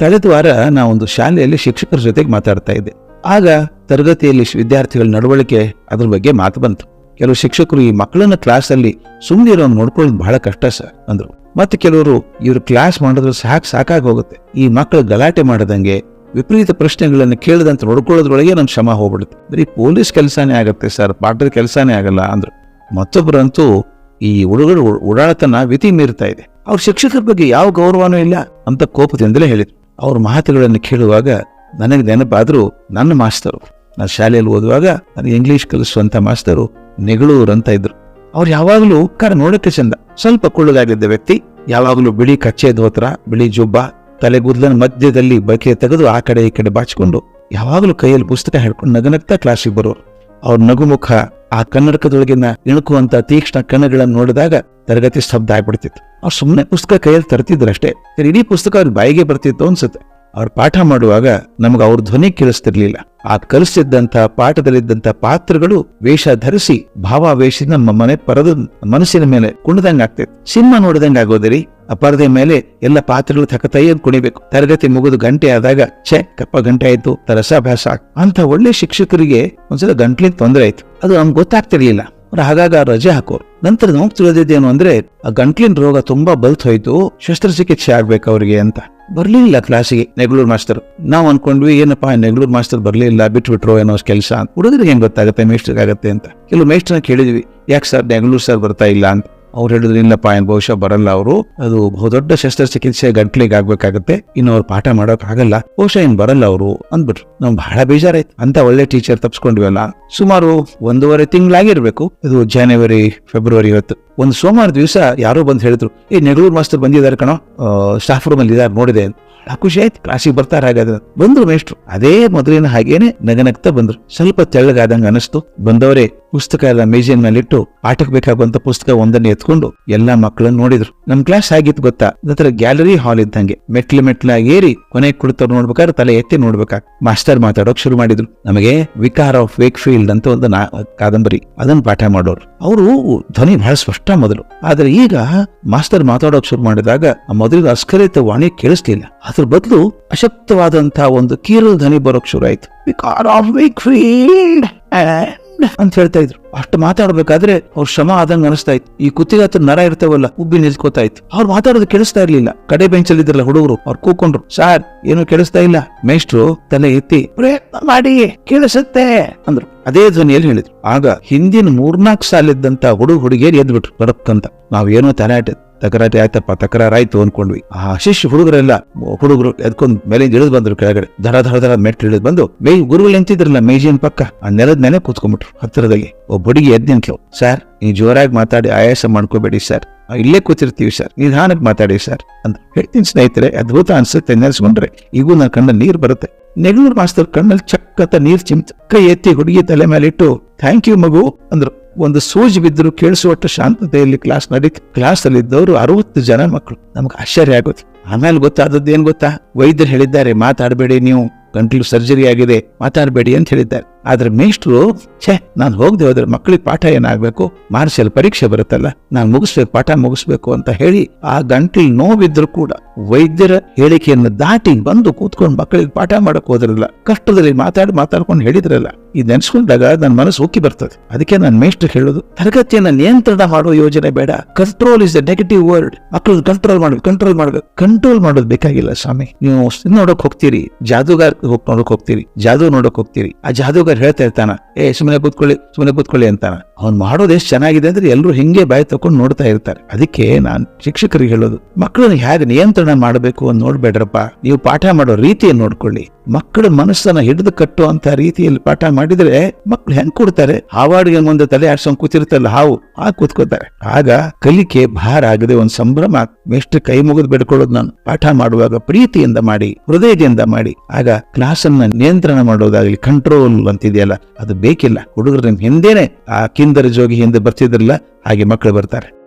ಕಳೆದ ವಾರ ಒಂದು ಶಾಲೆಯಲ್ಲಿ ಶಿಕ್ಷಕರ ಜೊತೆಗೆ ಮಾತಾಡ್ತಾ ಇದ್ದೆ. ಆಗ ತರಗತಿಯಲ್ಲಿ ವಿದ್ಯಾರ್ಥಿಗಳ ನಡವಳಿಕೆ ಅದ್ರ ಬಗ್ಗೆ ಮಾತು ಬಂತು. ಕೆಲವು ಶಿಕ್ಷಕರು ಈ ಮಕ್ಕಳನ್ನ ಕ್ಲಾಸಲ್ಲಿ ಸುಮ್ಮನೆ ಇರೋ ನೋಡ್ಕೊಳ್ಳೋದು ಬಹಳ ಕಷ್ಟ ಸರ್ ಅಂದ್ರು. ಮತ್ತೆ ಕೆಲವರು ಇವರು ಕ್ಲಾಸ್ ಮಾಡಿದ್ರು ಸಾಕ್ ಸಾಕಾಗಿ ಹೋಗುತ್ತೆ. ಈ ಮಕ್ಕಳು ಗಲಾಟೆ ಮಾಡದಂಗೆ ವಿಪರೀತ ಪ್ರಶ್ನೆಗಳನ್ನು ಕೇಳದಂತ ನೋಡ್ಕೊಳ್ಳೋದ್ರೊಳಗೆ ನನ್ನ ಶ್ರಮ ಹೋಗ್ಬಿಡುತ್ತೆ. ಬರೀ ಪೊಲೀಸ್ ಕೆಲಸನೇ ಆಗುತ್ತೆ ಸರ್ ಪಾಠದ ಕೆಲಸನೇ ಆಗಲ್ಲ, ಅಂದ್ರು. ಮತ್ತೊಬ್ಬರಂತೂ ಈ ಹುಡುಗರು ಓಡಾಡತನ ಮಿತಿ ಮೀರ್ತಾ ಇದೆ. ಅವ್ರ ಶಿಕ್ಷಕರ ಬಗ್ಗೆ ಯಾವ ಗೌರವನೂ ಇಲ್ಲ ಅಂತ ಕೋಪದಿಂದಲೇ ಹೇಳಿದ್ರು. ಅವ್ರ ಮಾತುಗಳನ್ನು ಕೇಳುವಾಗ ನನಗೆ ನೆನಪಾದರೂ ನನ್ನ ಮಾಸ್ತರು, ನಾನು ಶಾಲೆಯಲ್ಲಿ ಓದುವಾಗ ನನಗೆ ಇಂಗ್ಲಿಷ್ ಕಲಿಸುವಂಥ ಮಾಸ್ತರು ನೆಗಳೂರು ಅಂತ ಇದ್ರು. ಅವ್ರು ಯಾವಾಗಲೂ ಕರ ನೋಡೋಕ್ಕೆ ಚಂದ. ಸ್ವಲ್ಪ ಕುಳ್ಳಗಾಗಿದ್ದ ವ್ಯಕ್ತಿ, ಯಾವಾಗಲೂ ಬಿಳಿ ಕಚ್ಚೆ ಧೋತ್ರ, ಬಿಳಿ ಜುಬ್ಬ ತಲೆಗೂದಲನ ಮಧ್ಯದಲ್ಲಿ ಬಕೆ ತೆಗೆದು ಆ ಕಡೆ ಈ ಕಡೆ ಬಾಚಿಕೊಂಡು, ಯಾವಾಗಲೂ ಕೈಯಲ್ಲಿ ಪುಸ್ತಕ ಹಿಡ್ಕೊಂಡು ನಗನಗ್ತಾ ಕ್ಲಾಸಿಗೆ ಬರೋರು. ಅವ್ರ ನಗುಮುಖ ಆ ಕನ್ನಡಕದೊಳಗಿನ ಇಣುಕುವಂತ ತೀಕ್ಷ್ಣ ಕಣ್ಣುಗಳನ್ನು ನೋಡಿದಾಗ ತರಗತಿ ಸ್ತಬ್ಧ ಆಗ್ಬಿಡ್ತಿತ್ತು. ಅವ್ರು ಸುಮ್ಮನೆ ಪುಸ್ತಕ ಕೈಯಲ್ಲಿ ತರ್ತಿದ್ರು ಅಷ್ಟೇ ಇಡೀ ಪುಸ್ತಕ ಅವ್ರ ಬಾಯಿಗೆ ಬರ್ತಿತ್ತು ಅನ್ಸುತ್ತೆ. ಅವ್ರು ಪಾಠ ಮಾಡುವಾಗ ನಮ್ಗೆ ಅವ್ರ ಧ್ವನಿ ಕೇಳಿಸ್ತಿರ್ಲಿಲ್ಲ. ಆ ಕಲಿಸಿದ್ದಂತ ಪಾಠದಲ್ಲಿದ್ದಂತ ಪಾತ್ರಗಳು ವೇಷ ಧರಿಸಿ ಭಾವಾವೇಶ ನಮ್ಮ ಮನೆ ಪರದ, ಮನಸ್ಸಿನ ಮೇಲೆ ಕುಣಿದಂಗ ಆಗ್ತೈತೆ ಸಿನಿಮಾ ನೋಡಿದಂಗ ಆಗೋದಿರಿ? ಆ ಪರದೆ ಮೇಲೆ ಎಲ್ಲ ಪಾತ್ರಗಳು ತಕತೈಯದ್ ಕುಣಿಬೇಕು. ತರಗತಿ ಮುಗಿದು ಗಂಟೆ ಆದಾಗ, ಛೆ, ಕಪ್ಪ ಗಂಟೆ ಆಯ್ತು, ತರಸಾಭ್ಯಾಸ. ಅಂತ ಒಳ್ಳೆ ಶಿಕ್ಷಕರಿಗೆ ಒಂದ್ಸಲ ಗಂಟ್ಲಿನ ತೊಂದರೆ ಆಯ್ತು. ಅದು ನಮ್ಗೆ ಗೊತ್ತಾಗ್ತಿರ್ಲಿಲ್ಲ. ಅವ್ರು ಹಾಗಾಗ ರಜೆ ಹಾಕೋರು. ನಂತರ ನಮ್ಗೆ ತಿಳಿದಿದ್ದೇನು ಅಂದ್ರೆ, ಆ ಗಂಟ್ಲಿನ ರೋಗ ತುಂಬಾ ಬಲ್ತ್ ಹೋಯ್ತು, ಶಸ್ತ್ರಚಿಕಿತ್ಸೆ ಆಗ್ಬೇಕು ಅವರಿಗೆ ಅಂತ. ಬರ್ಲಿಲ್ಲ ಕ್ಲಾಸಿಗೆ ನೆಗಳೂರು ಮಾಸ್ಟರ್. ನಾವು ಅನ್ಕೊಂಡ್ವಿ, ಏನಪ್ಪಾ, ನೆಗಳೂರು ಮಾಸ್ಟರ್ ಬರ್ಲಿಲ್ಲ, ಬಿಟ್ಬಿಟ್ರು ಏನೋ ಕೆಲಸ ಹುಡುಗರಿಗೆ ಹೆಂಗ್ ಗೊತ್ತಾಗುತ್ತೆ ಮೇಸ್ಟರ್ಗೆ ಆಗುತ್ತೆ ಅಂತ. ಕೆಲವು ಮೇಸ್ಟರ್ನ ಕೇಳಿದ್ವಿ, ಯಾಕೆ ಸರ್, ನೆಗಳೂರು ಸರ್ ಬರ್ತಾ ಇಲ್ಲ ಅಂತ. ಅವ್ರು ಹೇಳಿದ್ರು, ಇಲ್ಲಪ್ಪ ಏನು ಬಹುಶಃ ಬರಲ್ಲ ಅವರು. ಅದು ಬಹುದೊಡ್ಡ ಶಸ್ತ್ರಚಿಕಿತ್ಸೆ ಗಂಟ್ಲಿಗೆ ಆಗ್ಬೇಕಾಗತ್ತೆ. ಇನ್ನು ಅವ್ರು ಪಾಠ ಮಾಡೋಕ್ ಆಗಲ್ಲ ಬಹುಶಃ ಏನ್ ಬರಲ್ಲ ಅವರು ಅಂದ್ಬಿಟ್ರು. ನಮ್ ಬಹಳ ಬೇಜಾರಾಯ್ತು. ಅಂತ ಒಳ್ಳೆ ಟೀಚರ್ ತಪ್ಸ್ಕೊಂಡ್ವಲ್ಲ. ಸುಮಾರು ಒಂದೂವರೆ ತಿಂಗಳಾಗಿರ್ಬೇಕು. ಇದು ಜನವರಿ, ಫೆಬ್ರವರಿ ಇವತ್ತು. ಒಂದು ಸೋಮವಾರ ದಿವಸ ಯಾರೋ ಬಂದು ಹೇಳಿದ್ರು, ಏ ನೆಗಳೂರು ಮಾಸ್ತರ್ ಬಂದಿದ್ದಾರೆ ಕಣೋ. ಸ್ಟಾಫ್ ರೂಮ್ ಅಲ್ಲಿ ಇದಾರೆ, ನೋಡಿದೆ. ಖುಷಿ ಆಯ್ತು. ಕ್ಲಾಸಿಗೆ ಬರ್ತಾರ ಹಾಗಾದ್ರೆ. ಬಂದ್ರು ಮೇಷ್ಟ್ರು. ಅದೇ ಮೊದಲಿನ ಹಾಗೇನೆ ನಗನಗ್ತಾ ಬಂದ್ರು. ಸ್ವಲ್ಪ ತೆಳ್ಳಗಾದಂಗ ಅನಿಸ್ತು. ಬಂದವರೇ ಪುಸ್ತಕ ಎಲ್ಲ ಮೇಜಿನ ಮೇಲೆ ಇಟ್ಟು ಪಾಠಕ್ಕೆ ಬೇಕಾಗುವಂತ ಪುಸ್ತಕ ಒಂದನ್ನ ಎತ್ಕೊಂಡು ಎಲ್ಲಾ ಮಕ್ಕಳನ್ನ ನೋಡಿದ್ರು. ನಮ್ ಕ್ಲಾಸ್ ಆಗಿತ್ತು ಗೊತ್ತಾ? ನಂತರ ಗ್ಯಾಲರಿ ಹಾಲ್ ಇದ್ದಂಗೆ. ಮೆಟ್ಲು ಮೆಟ್ಲಾಗಿ ಏರಿ ಕೊನೆ ಕುಳಿತವ್ರು ನೋಡ್ಬೇಕಾದ್ರೆ ತಲೆ ಎತ್ತಿ ನೋಡ್ಬೇಕಾ? ಮಾಸ್ಟರ್ ಮಾತಾಡೋಕ್ ಶುರು ಮಾಡಿದ್ರು. ನಮಗೆ ವಿಕಾರ್ ಆಫ್ ವೇಕ್ ಫೀಲ್ಡ್ ಅಂತ ಒಂದು ಕಾದಂಬರಿ. ಅದನ್ನ ಪಾಠ ಮಾಡೋರು. ಅವರು ಧ್ವನಿ ಬಹಳ ಸ್ಪಷ್ಟ ಮೊದಲು. ಆದ್ರೆ ಈಗ ಮಾಸ್ಟರ್ ಮಾತಾಡೋಕ್ ಶುರು ಮಾಡಿದಾಗ ಆ ಮೊದಲಿನ ಅಸ್ಕರಿತ ವಾಣಿ ಕೇಳಿಸ್ಲಿಲ್ಲ. ಅದ್ರ ಬದಲು ಅಶಕ್ತವಾದಂತಹ ಒಂದು ಕೀರಲ್ ಧ್ವನಿ ಬರೋಕ್ ಶುರು ಆಯ್ತು. ವಿಕಾರ್ ಆಫ್ ವೇಕ್ ಫೀಲ್ಡ್ ಅಂತ ಹೇಳ್ತಾ ಇದ್ರು. ಅಷ್ಟು ಮಾತಾಡ್ಬೇಕಾದ್ರೆ ಅವ್ರ ಶ್ರಮ ಆದಂಗ ಅನಿಸ್ತಾ ಇತ್ತು. ಈ ಕುತ್ತಿಗೆ ಹತ್ರ ನರ ಇರ್ತಾವಲ್ಲ, ಉಬ್ಬಿ ನಿಲ್ಕೋತಾ ಇತ್ತು. ಅವ್ರು ಮಾತಾಡೋದು ಕೇಳಿಸ್ತಾ ಇರ್ಲಿಲ್ಲ. ಕಡೆ ಬೆಂಚಲ್ಲಿ ಇದ್ರಲ್ಲ ಹುಡುಗರು, ಅವ್ರು ಕೂಕೊಂಡ್ರು. ಸಾರ್, ಏನು ಕೇಳಿಸ್ತಾ ಇಲ್ಲ? ಮೇಷ್ಟ್ರು ತಲೆ ಎತ್ತಿ, ಪ್ರಯತ್ನ ಮಾಡಿ, ಕೇಳಿಸುತ್ತೆ ಅಂದ್ರು. ಅದೇ ಧ್ವನಿಯಲ್ಲಿ ಹೇಳಿದ್ರು. ಆಗ ಹಿಂದಿನ ಮೂರ್ನಾಲ್ಕು ಸಾಲಿದ್ದಂತ ಹುಡುಗ ಹುಡುಗಿಯರು ಎದ್ಬಿಟ್ರು ಬರಕ್ಕಂತ ನಾವೇನೋ ತಲಾಟೆ ತಕರಾಟೆ ಆಯ್ತಪ್ಪ, ತಕರಾರಾಯ್ತು ಅನ್ಕೊಂಡ್ವಿ. ಆ ಶಿಷ್ಯ ಹುಡುಗರೆಲ್ಲ ಹುಡುಗರು ಎದ್ಕೊಂಡ್ ಮೇಲೆ ಇಳಿದು ಬಂದ್ರು ಕೆಳಗಡೆ. ಧಡ ಧಡ ಧಡ ಮೆಟ್ಲು ಇಳಿದು ಬಂದು ಮೇ ಗುರುಗಳು ಎಂತಿದ್ರಲ್ಲ ಮೇಜಿನ ಪಕ್ಕ? ಆ ನೆಲದ ಮೇಲೆ ಕೂತ್ಕೊಂಡ್ಬಿಟ್ರು ಹತ್ತಿರದಲ್ಲಿ. ಒಬ್ಬ ಹುಡುಗಿ ಎದ್ ನಿಂತ್ಲು, ಸರ್, ನೀವು ಜೋರಾಗಿ ಮಾತಾಡಿ ಆಯಾಸ ಮಾಡ್ಕೋಬೇಡಿ ಸರ್. ಇಲ್ಲೇ ಕೂತಿರ್ತೀವಿ ಸರ್. ನಿಧಾನಕ್ಕೆ ಮಾತಾಡಿ ಸರ್. ಅಂತ ಹೇಳ್ತೀನಿ ಸ್ನೇಹಿತರೆ, ಅದ್ಭುತ ಅನ್ಸುತ್ತೆ ನೆನೆಸ್ಕೊಂಡ್ರೆ. ಈಗೂ ನನ್ನ ಕಣ್ಣಲ್ಲಿ ನೀರು ಬರುತ್ತೆ. ನೆಗಳೂರು ಮಾಸ್ತರ್ ಕಣ್ಣಲ್ಲಿ ಚಕ್ಕತ್ತ ನೀರ್ ಚಿಮ್ ಕೈ ಎತ್ತಿ ಹುಡುಗಿ ತಲೆ ಮೇಲೆ ಇಟ್ಟು ಥ್ಯಾಂಕ್ ಯು ಮಗು, ಅಂದ್ರು. ಒಂದು ಸೂಜಿ ಬಿದ್ದರು ಕೇಳಿಸುವಷ್ಟು ಶಾಂತತೆಯಲ್ಲಿ ಕ್ಲಾಸ್ ನಡೀತು ಕ್ಲಾಸ್ ಇದ್ದವರು ಅರವತ್ತು ಜನ ಮಕ್ಕಳು. ನಮ್ಗೆ ಆಶ್ಚರ್ಯ ಆಗುತ್ತೆ. ಆಮೇಲೆ ಗೊತ್ತಾದದ್ದು ಏನ್ ಗೊತ್ತಾ? ವೈದ್ಯರು ಹೇಳಿದ್ದಾರೆ, ಮಾತಾಡಬೇಡಿ ನೀವು. ಗಂಟಲು ಸರ್ಜರಿ ಆಗಿದೆ, ಮಾತಾಡಬೇಡಿ ಅಂತ ಹೇಳಿದ್ದಾರೆ. ಆದ್ರೆ ಮೇಷ್ಟ್ರು, ಛೇ, ನಾನು ಹೋಗದೆ ಹೋದ್ರೆ ಮಕ್ಕಳಿಗೆ ಪಾಠ ಏನಾಗ್ಬೇಕು? ಮಾರ್ಷಲ್ ಪರೀಕ್ಷೆ ಬರುತ್ತಲ್ಲ, ನಾನು ಮುಗಿಸ್ಬೇಕು, ಪಾಠ ಮುಗಿಸ್ಬೇಕು ಅಂತ ಹೇಳಿ ಆ ಗಂಟಲು ನೋವಿದ್ರು ಕೂಡ ವೈದ್ಯರ ಹೇಳಿಕೆಯನ್ನು ದಾಟಿ ಬಂದು ಕೂತ್ಕೊಂಡು ಮಕ್ಕಳಿಗೆ ಪಾಠ ಮಾಡಕ್ ಹೋದ್ರಲ್ಲ, ಕಷ್ಟದಲ್ಲಿ ಮಾತಾಡಿ ಮಾತಾಡ್ಕೊಂಡು ಹೇಳಿದ್ರಲ್ಲ ಇದು ನೆನ್ಸ್ಕೊಂಡಾಗ ನನ್ನ ಮನಸ್ಸು ಉಕ್ಕಿ ಬರ್ತದೆ. ಅದಕ್ಕೆ ನಾನು ಮೇಷ್ಟ್ರು ಹೇಳೋದು, ತರಗತಿಯನ್ನ ನಿಯಂತ್ರಣ ಮಾಡೋ ಯೋಜನೆ ಬೇಡ control is the negative word ಮಕ್ಕಳು ಕಂಟ್ರೋಲ್ ಮಾಡ್ಬೇಕು ಕಂಟ್ರೋಲ್ ಮಾಡ್ಬೇಕು ಕಂಟ್ರೋಲ್ ಮಾಡೋದು ಬೇಕಾಗಿಲ್ಲ ಸ್ವಾಮಿ. ನೀವು ನೋಡಕ್ ಹೋಗ್ತೀರಿ ಜಾದೂಗಾರ್ ಹೋಗಿ ನೋಡಕ್ ಹೋಗ್ತೀರಿ, ಜಾದೂ ನೋಡಕ್ ಹೋಗ್ತೀರಿ, ಆ ಜಾದೂಗಾರ್ ಹೇಳ್ತಾ ಇರ್ತಾನ, ಏ ಸುಮ್ಮನೆ ಕೂತ್ಕೊಳ್ಳಿ ಸುಮ್ಮನೆ ಕೂತ್ಕೊಳ್ಳಿ ಅಂತಾನ. ಅವ್ನು ಮಾಡೋದು ಎಷ್ಟು ಚೆನ್ನಾಗಿದೆ ಅಂದ್ರೆ ಎಲ್ಲರೂ ಹಿಂಗೆ ಬಾಯಿ ತಕೊಂಡು ನೋಡ್ತಾ ಇರ್ತಾರೆ. ಅದಕ್ಕೆ ನಾನ್ ಶಿಕ್ಷಕರಿಗೆ ಹೇಳೋದು ಮಕ್ಕಳನ್ನ ಹೇಗೆ ನಿಯಂತ್ರಣ ಮಾಡಬೇಕು ಅಂತ ನೋಡ್ಬೇಡ್ರಪ್ಪ. ನೀವು ಪಾಠ ಮಾಡೋ ರೀತಿಯನ್ನು ನೋಡ್ಕೊಳ್ಳಿ. ಮಕ್ಕಳ ಮನಸ್ಸನ್ನ ಹಿಡಿದು ಕಟ್ಟುವಂತ ರೀತಿಯಲ್ಲಿ ಪಾಠ ಮಾಡಿದ್ರೆ ಮಕ್ಕಳು ಹೆಂಗ್ ಕೊಡ್ತಾರೆ? ಹಾವಾಡಿಗೆ ಮುಂದೆ ತಲೆ ಆಡ್ಸ್ಕೊಂಡ್ ಕೂತಿರ್ತಲ್ಲ ಹಾವು ಆ ಕೂತ್ಕೋತಾರೆ. ಆಗ ಕಲಿಕೆ ಭಾರ ಆಗದೆ ಒಂದ್ ಸಂಭ್ರಮ, ಎಷ್ಟು ಕೈ ಮುಗಿದು ಬಿಡ್ಕೊಳ್ಳೋದು ನಾನು. ಪಾಠ ಮಾಡುವಾಗ ಪ್ರೀತಿಯಿಂದ ಮಾಡಿ, ಹೃದಯದಿಂದ ಮಾಡಿ. ಆಗ ಕ್ಲಾಸ್ ಅನ್ನ ನಿಯಂತ್ರಣ ಮಾಡೋದಾಗ್ಲಿ ಕಂಟ್ರೋಲ್ ಅಂತಿದೆಯಲ್ಲ ಅದು ಬೇಕಿಲ್ಲ. ಹುಡುಗರು ನಿಮ್ಮ ಹಿಂದೇನೆ. ಆ ಕಿಂದರ ಜೋಗಿ ಹಿಂದೆ ಬರ್ತಿದ್ರಲ್ಲ? ಹಾಗೆ ಮಕ್ಕಳು ಬರ್ತಾರೆ.